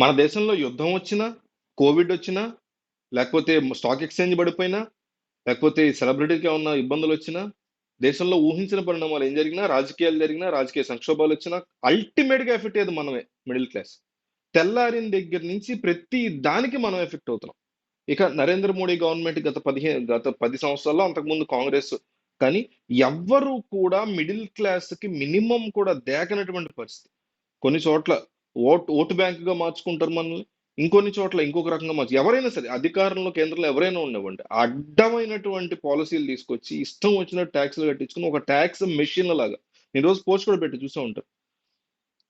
మన దేశంలో యుద్ధం వచ్చినా కోవిడ్ వచ్చినా లేకపోతే స్టాక్ ఎక్స్చేంజ్ పడిపోయినా లేకపోతే సెలబ్రిటీకి ఉన్న ఇబ్బందులు వచ్చినా దేశంలో ఊహించిన పరిణామాలు ఏం జరిగినా రాజకీయాలు జరిగినా రాజకీయ సంక్షోభాలు వచ్చినా అల్టిమేట్గా ఎఫెక్ట్ అయ్యేది మనమే మిడిల్ క్లాస్ తెల్లారిన దగ్గర నుంచి ప్రతి దానికి మనం ఎఫెక్ట్ అవుతున్నాం. ఇక నరేంద్ర మోడీ గవర్నమెంట్ గత పదిహేను గత పది సంవత్సరాల్లో అంతకుముందు కాంగ్రెస్ కానీ ఎవ్వరూ కూడా మిడిల్ క్లాస్కి మినిమం కూడా దేకనటువంటి పరిస్థితి. కొన్ని చోట్ల ఓట్ ఓటు బ్యాంకుగా మార్చుకుంటారు మనల్ని. ఇంకొన్ని చోట్ల ఇంకొక రకంగా మార్చు ఎవరైనా సరే అధికారంలో కేంద్రంలో ఎవరైనా ఉండవండి. అడ్డమైనటువంటి పాలసీలు తీసుకొచ్చి ఇష్టం వచ్చినట్టు ట్యాక్స్లు కట్టించుకుని ఒక ట్యాక్స్ మెషిన్ లాగా. నేను రోజు పోస్ట్ కూడా పెట్టి చూసే ఉంటారు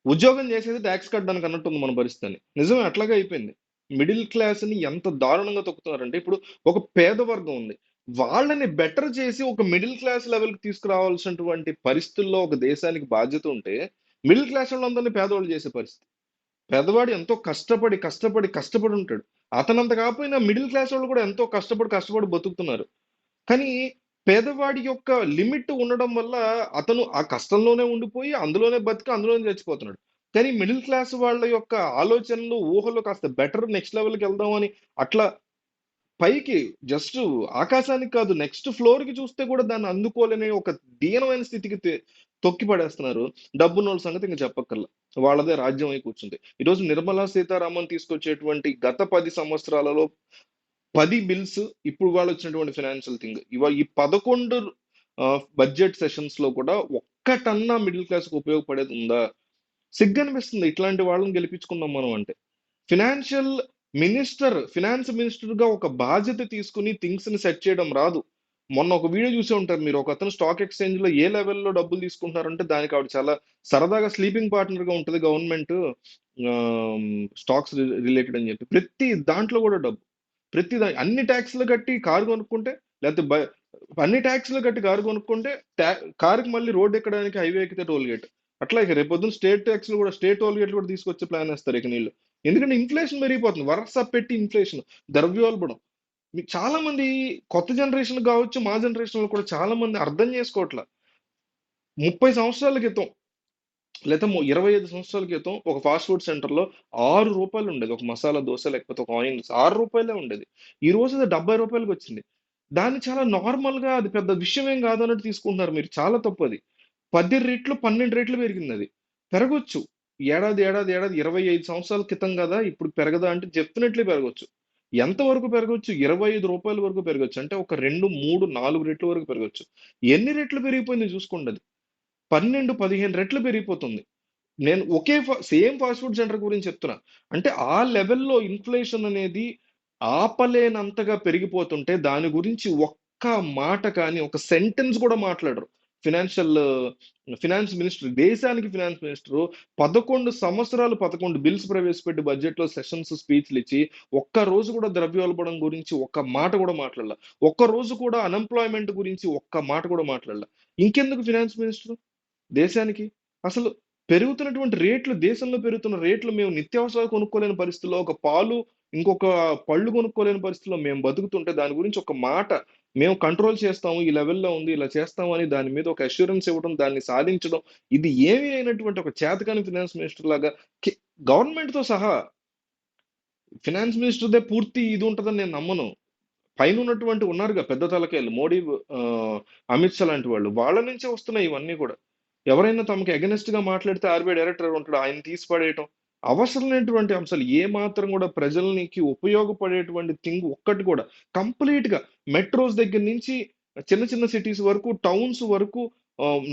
ఉద్యోగం చేసేది ట్యాక్స్ కట్టడానికి అన్నట్టు ఉంది మన పరిస్థితి నిజమే అట్లాగే అయిపోయింది. మిడిల్ క్లాస్ని ఎంత దారుణంగా తొక్కుతున్నారంటే ఇప్పుడు ఒక పేద వర్గం ఉంది. వాళ్ళని బెటర్ చేసి ఒక మిడిల్ క్లాస్ లెవెల్కి తీసుకురావాల్సినటువంటి పరిస్థితుల్లో ఒక దేశానికి బాధ్యత ఉంటే మిడిల్ క్లాస్ వాళ్ళందరినీ పేదవాళ్ళు చేసే పరిస్థితి. పేదవాడు ఎంతో కష్టపడి కష్టపడి కష్టపడి ఉంటాడు. అతనంత కాకపోయినా మిడిల్ క్లాస్ వాళ్ళు కూడా ఎంతో కష్టపడి కష్టపడి బతుకుతున్నారు. కానీ పేదవాడి యొక్క లిమిట్ ఉండడం వల్ల అతను ఆ కష్టంలోనే ఉండిపోయి అందులోనే బతికి అందులోనే చచ్చిపోతున్నాడు. కానీ మిడిల్ క్లాస్ వాళ్ళ యొక్క ఆలోచనలు ఊహలు కాస్త బెటర్ నెక్స్ట్ లెవెల్కి వెళ్దామని అట్లా పైకి జస్ట్ ఆకాశానికి కాదు నెక్స్ట్ ఫ్లోర్కి చూస్తే కూడా దాన్ని అందుకోలేని ఒక దీనమైన స్థితికి తొక్కి పడేస్తున్నారు డబ్బున్నోళ్ళ సంగతి ఇంకా చెప్పక్కర్లా. వాళ్ళదే రాజ్యం అయి కూర్చుంది. ఈరోజు నిర్మలా సీతారామన్ తీసుకొచ్చేటువంటి గత పది సంవత్సరాలలో పది బిల్స్ ఇప్పుడు వాళ్ళు వచ్చినటువంటి ఫైనాన్షియల్ థింగ్. ఇవాళ ఈ పదకొండు బడ్జెట్ సెషన్స్లో కూడా ఒక్కటన్నా మిడిల్ క్లాస్కు ఉపయోగపడేది ఉందా? సిగ్గు అనిపిస్తుంది ఇట్లాంటి వాళ్ళని గెలిపించుకున్నాం మనం అంటే. ఫినాన్షియల్ మినిస్టర్ ఫినాన్స్ మినిస్టర్గా ఒక బాధ్యత తీసుకుని థింగ్స్ని సెట్ చేయడం రాదు. మొన్న ఒక వీడియో చూసే ఉంటారు మీరు. ఒక అతను స్టాక్ ఎక్స్చేంజ్లో ఏ లెవెల్లో డబ్బులు తీసుకుంటున్నారంటే దానికి ఆవిడ చాలా సరదాగా స్లీపింగ్ పార్ట్నర్గా ఉంటుంది గవర్నమెంట్ స్టాక్స్ రిలేటెడ్ అని చెప్పి. ప్రతి దాంట్లో కూడా డబ్బు. ప్రతి దా అన్ని ట్యాక్స్లు కట్టి కారు కొనుక్కుంటే లేకపోతే అన్ని ట్యాక్స్లు కట్టి కారు కొనుక్కుంటే కారుకి మళ్ళీ రోడ్ ఎక్కడానికి హైవే ఎక్కితే టోల్ గేట్ అట్లా ఇక రేపొద్దున స్టేట్ ట్యాక్స్లు కూడా స్టేట్ టోల్ గేట్లు కూడా తీసుకొచ్చే ప్లాన్ వేస్తారు ఇక నీళ్ళు. ఎందుకంటే ఇన్ఫ్లేషన్ పెరిగిపోతుంది. వరస పెట్టి ఇన్ఫ్లేషన్ ద్రవ్యోల్బణం. మీకు చాలా మంది కొత్త జనరేషన్ కావచ్చు మా జనరేషన్ కూడా చాలా మంది అర్థం చేసుకోవట్లా. ముప్పై సంవత్సరాల క్రితం లేదా ఇరవై ఐదు సంవత్సరాల క్రితం ఒక ఫాస్ట్ ఫుడ్ సెంటర్లో ఆరు రూపాయలు ఉండేది. ఒక మసాలా దోశ లేకపోతే ఒక ఆయిల్ ఆరు రూపాయలే ఉండేది. ఈ రోజు అది డెబ్బై రూపాయలకి వచ్చింది. దాన్ని చాలా నార్మల్గా అది పెద్ద విషయం ఏం కాదు అన్నట్టు తీసుకుంటున్నారు మీరు. చాలా తప్పు అది. పది రేట్లు పన్నెండు రేట్లు పెరిగింది అది. పెరగొచ్చు. ఏడాది ఏడాది ఏడాది ఇరవై ఐదు సంవత్సరాల క్రితం కదా ఇప్పుడు పెరగదా అంటే చెప్తున్నట్లే పెరగవచ్చు ఎంత వరకు పెరగొచ్చు? ఇరవై ఐదు రూపాయల వరకు పెరగచ్చు. అంటే ఒక రెండు మూడు నాలుగు రెట్ల వరకు పెరగచ్చు. ఎన్ని రెట్లు పెరిగిపోయింది చూసుకోండి అది. పన్నెండు పదిహేను రెట్లు పెరిగిపోతుంది. నేను ఒకే సేమ్ ఫాస్ట్ ఫుడ్ సెంటర్ గురించి చెప్తున్నా. అంటే ఆ లెవెల్లో ఇన్ఫ్లేషన్ అనేది ఆపలేనంతగా పెరిగిపోతుంటే దాని గురించి ఒక్క మాట కానీ ఒక సెంటెన్స్ కూడా మాట్లాడరు. ఫినాన్షియల్ ఫినాన్స్ మినిస్టర్ దేశానికి ఫినాన్స్ మినిస్టర్ పదకొండు సంవత్సరాలు పదకొండు బిల్స్ ప్రవేశపెట్టి బడ్జెట్లో సెషన్స్ స్పీచ్లు ఇచ్చి ఒక్క రోజు కూడా ద్రవ్యోల్బణం గురించి ఒక్క మాట కూడా మాట్లాడాల. ఒక్క రోజు కూడా అన్ఎంప్లాయ్మెంట్ గురించి ఒక్క మాట కూడా మాట్లాడాల. ఇంకెందుకు ఫినాన్స్ మినిస్టర్ దేశానికి? అసలు పెరుగుతున్నటువంటి రేట్లు దేశంలో పెరుగుతున్న రేట్లు మేము నిత్యావసరాలు కొనుక్కోలేని పరిస్థితుల్లో ఒక పాలు ఇంకొక పళ్ళు కొనుక్కోలేని పరిస్థితుల్లో మేము బతుకుతుంటే దాని గురించి ఒక మాట మేము కంట్రోల్ చేస్తాము ఈ లెవెల్లో ఉంది ఇలా చేస్తాము అని దాని మీద ఒక అష్యూరెన్స్ ఇవ్వడం దాన్ని సాధించడం ఇది ఏమి అయినటువంటి ఒక చేతకాని ఫినాన్స్ మినిస్టర్ లాగా గవర్నమెంట్తో సహా ఫినాన్స్ మినిస్టర్ దే పూర్తి ఇది ఉంటుందని నేను నమ్మను. పైన ఉన్నటువంటి ఉన్నారుగా పెద్ద తలకాయలు మోడీ అమిత్ షా లాంటి వాళ్ళు వాళ్ళ నుంచే వస్తున్నాయి ఇవన్నీ కూడా. ఎవరైనా తమకు అగెనిస్ట్గా మాట్లాడితే ఆర్బీఐ డైరెక్టర్ ఉంటాడు ఆయన తీసి పడేయటం అవసరమైనటువంటి అంశాలు ఏ మాత్రం కూడా ప్రజలకి ఉపయోగపడేటువంటి థింగ్ ఒక్కటి కూడా కంప్లీట్గా మెట్రోస్ దగ్గర నుంచి చిన్న చిన్న సిటీస్ వరకు టౌన్స్ వరకు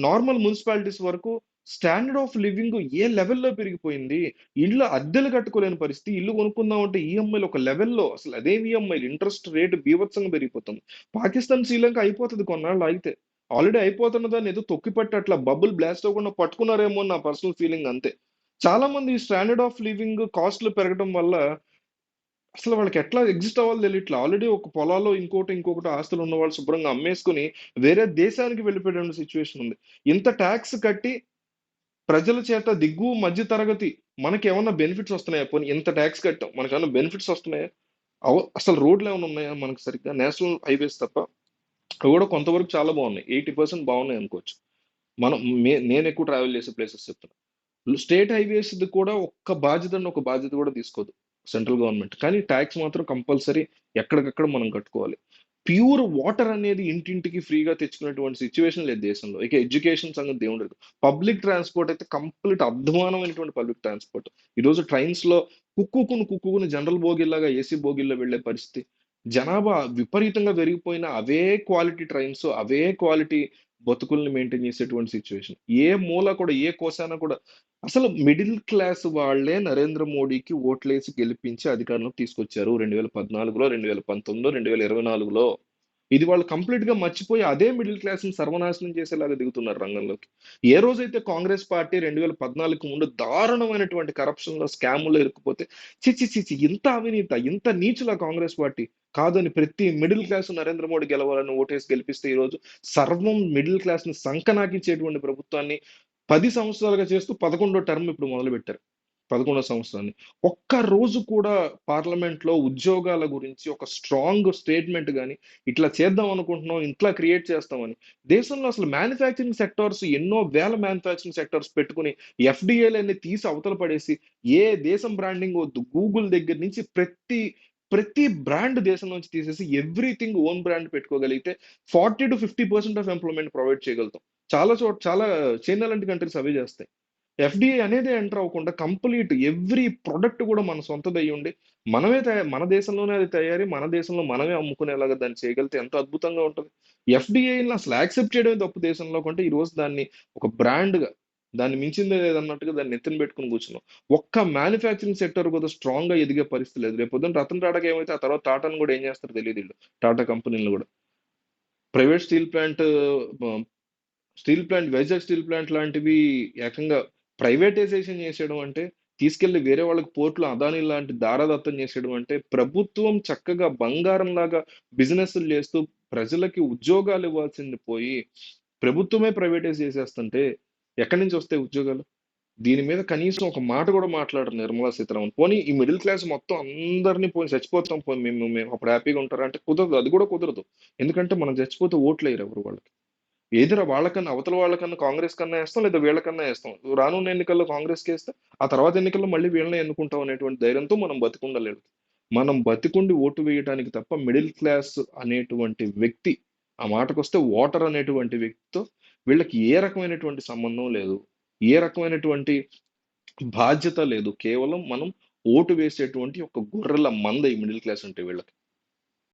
నార్మల్ మున్సిపాలిటీస్ వరకు స్టాండర్డ్ ఆఫ్ లివింగ్ ఏ లెవెల్లో పెరిగిపోయింది? ఇల్లు అద్దెలు కట్టుకోలేని పరిస్థితి ఇల్లు కొనుక్కుందాం అంటే ఈఎంఐలు ఒక లెవెల్లో అసలు అదే ఈఎంఐలు ఇంట్రెస్ట్ రేటు బీభత్సంగా పెరిగిపోతుంది. పాకిస్తాన్ శ్రీలంక అయిపోతుంది కొన్నాళ్ళు అయితే ఆల్రెడీ అయిపోతున్న దాన్ని ఏదో తొక్కిపెట్టి అట్లా బబుల్ బ్లాస్ట్ అవ్వకుండా పట్టుకున్నారేమో నా పర్సనల్ ఫీలింగ్ అంతే. చాలా మంది స్టాండర్డ్ ఆఫ్ లివింగ్ కాస్ట్లు పెరగడం వల్ల అసలు వాళ్ళకి ఎట్లా ఎగ్జిస్ట్ అవ్వాలి తెలియట్లా ఆల్రెడీ ఒక పొలాల్లో ఇంకోటి ఇంకొకటి ఆస్తులు ఉన్న వాళ్ళు శుభ్రంగా అమ్మేసుకుని వేరే దేశానికి వెళ్ళిపోయే సిచ్యువేషన్ ఉంది. ఇంత ట్యాక్స్ కట్టి ప్రజల చేత దిగువ మధ్య తరగతి మనకి ఏమన్నా బెనిఫిట్స్ వస్తున్నాయా? పోనీ ఇంత ట్యాక్స్ కట్టాం మనకి ఏమన్నా బెనిఫిట్స్ వస్తున్నాయా? అవ- అసలు రోడ్లు ఏమైనా ఉన్నాయా మనకి సరిగ్గా? నేషనల్ హైవేస్ తప్ప అవి కూడా కొంతవరకు చాలా బాగున్నాయి. ఎయిటీ పర్సెంట్ బాగున్నాయి అనుకోవచ్చు. మనం మే- నేను ఎక్కువ ట్రావెల్ చేసే ప్లేసెస్ చెప్తున్నాను స్టేట్ హైవేస్ కూడా ఒక్క బాధ్యత ఒక బాధ్యత కూడా తీసుకోదు సెంట్రల్ గవర్నమెంట్. కానీ ట్యాక్స్ మాత్రం కంపల్సరీ ఎక్కడికక్కడ మనం కట్టుకోవాలి. ప్యూర్ వాటర్ అనేది ఇంటింటికి ఫ్రీగా తెచ్చుకునేటువంటి సిచ్యువేషన్ లేదు దేశంలో. ఇక ఎడ్యుకేషన్ సంగతి దేవుడు పబ్లిక్ ట్రాన్స్పోర్ట్ అయితే కంప్లీట్ అధ్వానమైనటువంటి పబ్లిక్ ట్రాన్స్పోర్ట్. ఈరోజు ట్రైన్స్లో కుక్కుకుని కుక్కుకుని జనరల్ బోగిల్లాగా ఏసీ బోగిల్లో వెళ్ళే పరిస్థితి. జనాభా విపరీతంగా పెరిగిపోయిన అవే క్వాలిటీ ట్రైన్స్ అవే క్వాలిటీ బతుకుల్ని మెయింటైన్ చేసేటువంటి సిచ్యువేషన్ ఏ మూల కూడా ఏ కోసాన కూడా అసలు మిడిల్ క్లాస్ వాళ్ళే నరేంద్ర మోడీకి ఓట్లేసి గెలిపించి అధికారంలోకి తీసుకొచ్చారు. రెండు వేల పద్నాలుగులో రెండు వేల పంతొమ్మిదిలో రెండు వేల ఇరవై నాలుగులో. ఇది వాళ్ళు కంప్లీట్గా మర్చిపోయి అదే మిడిల్ క్లాస్ని సర్వనాశనం చేసేలాగా దిగుతున్నారు రంగంలోకి. ఏ రోజైతే కాంగ్రెస్ పార్టీ రెండు వేల పద్నాలుగు ముందు దారుణమైనటువంటి కరప్షన్లో స్కాముల్లో ఇరుక్కుపోతే చిచి చిచి ఇంత అవినీత ఇంత నీచుల కాంగ్రెస్ పార్టీ కాదని ప్రతి మిడిల్ క్లాస్ నరేంద్ర మోడీ గెలవాలని ఓటేసి గెలిపిస్తే ఈ రోజు సర్వం మిడిల్ క్లాస్ని సంకనాకించేటువంటి ప్రభుత్వాన్ని పది సంవత్సరాలుగా చేస్తూ పదకొండో టర్మ్ ఇప్పుడు మొదలు పదకొండవ పదకొండో సంవత్సరాన్ని. ఒక్క రోజు కూడా పార్లమెంట్లో ఉద్యోగాల గురించి ఒక స్ట్రాంగ్ స్టేట్మెంట్ కానీ ఇట్లా చేద్దాం అనుకుంటున్నాం ఇట్లా క్రియేట్ చేస్తామని. దేశంలో అసలు మ్యానుఫ్యాక్చరింగ్ సెక్టార్స్ ఎన్నో వేల మ్యానుఫ్యాక్చరింగ్ సెక్టార్స్ పెట్టుకుని ఎఫ్డిఏలన్నీ తీసి అవతల పడేసి ఏ దేశం బ్రాండింగ్ వద్దు గూగుల్ దగ్గర నుంచి ప్రతి ప్రతి బ్రాండ్ దేశం నుంచి తీసేసి everything own brand పెట్టుకోగలిగితే forty to fifty percent of employment provide చేయగలుగుతాం. చాలా చోట చాలా చైనా లాంటి కంట్రీస్ అవే చేస్తాయి. ఎఫ్డిఐ అనేది ఎంటర్ అవ్వకుండా కంప్లీట్ ఎవ్రీ ప్రొడక్ట్ కూడా మన సొంతది అయ్యి ఉండి మనమే తయారు మన దేశంలోనే అది తయారీ మన దేశంలో మనమే అమ్ముకునేలాగా దాన్ని చేయగలిగితే ఎంతో అద్భుతంగా ఉంటుంది. ఎఫ్డిఐని అసలు యాక్సెప్ట్ చేయడమే తప్పు దేశంలో కంటే ఈరోజు దాన్ని ఒక బ్రాండ్గా దాన్ని మించిందే లేదన్నట్టుగా దాన్ని ఎత్తున పెట్టుకుని కూర్చున్నాం. ఒక్క మ్యానుఫ్యాక్చరింగ్ సెక్టర్ కూడా స్ట్రాంగ్గా ఎదిగే పరిస్థితి లేదు. రేపు పొద్దున్న రతన్ టాటాకి ఏమైతే ఆ తర్వాత టాటాను కూడా ఏం చేస్తారో తెలియదు వీళ్ళు. టాటా కంపెనీలు కూడా. Private steel plant steel plant Vizag steel plant లాంటివి ఏకంగా ప్రైవేటైజేషన్ చేసేయడం అంటే తీసుకెళ్ళి వేరే వాళ్ళకి పోర్ట్లు అదాని లాంటి దారాదత్తం చేసేయడం అంటే ప్రభుత్వం చక్కగా బంగారం లాగా బిజినెస్లు చేస్తూ ప్రజలకి ఉద్యోగాలు ఇవ్వాల్సింది పోయి ప్రభుత్వమే ప్రైవేటైజ్ చేసేస్తుంటే ఎక్కడి నుంచి వస్తాయి ఉద్యోగాలు? దీని మీద కనీసం ఒక మాట కూడా మాట్లాడరు నిర్మలా సీతారామన్. పోనీ ఈ మిడిల్ క్లాస్ మొత్తం అందరినీ పోయి చచ్చిపోతాం పోయి మేము మేము అప్పుడు హ్యాపీగా ఉంటారా అంటే కుదరదు అది కూడా కుదరదు. ఎందుకంటే మనం చచ్చిపోతే ఓట్లు వేయరు ఎవరు వాళ్ళకి? ఏదిరా వాళ్ళకన్నా అవతల వాళ్ళకన్నా కాంగ్రెస్ కన్నా వేస్తాం లేదా వీళ్ళకన్నా వేస్తాం? రానున్న ఎన్నికల్లో కాంగ్రెస్కి వేస్తే ఆ తర్వాత ఎన్నికల్లో మళ్ళీ వీళ్ళని ఎన్నుకుంటాం అనేటువంటి ధైర్యంతో మనం బతికుండలేదు మనం బతికుండి ఓటు వేయడానికి తప్ప మిడిల్ క్లాస్ అనేటువంటి వ్యక్తి ఆ మాటకొస్తే ఓటర్ అనేటువంటి వ్యక్తితో వీళ్ళకి ఏ రకమైనటువంటి సంబంధం లేదు. ఏ రకమైనటువంటి బాధ్యత లేదు. కేవలం మనం ఓటు వేసేటువంటి ఒక గొర్రెల మంద ఈ మిడిల్ క్లాస్ అంటే వీళ్ళకి.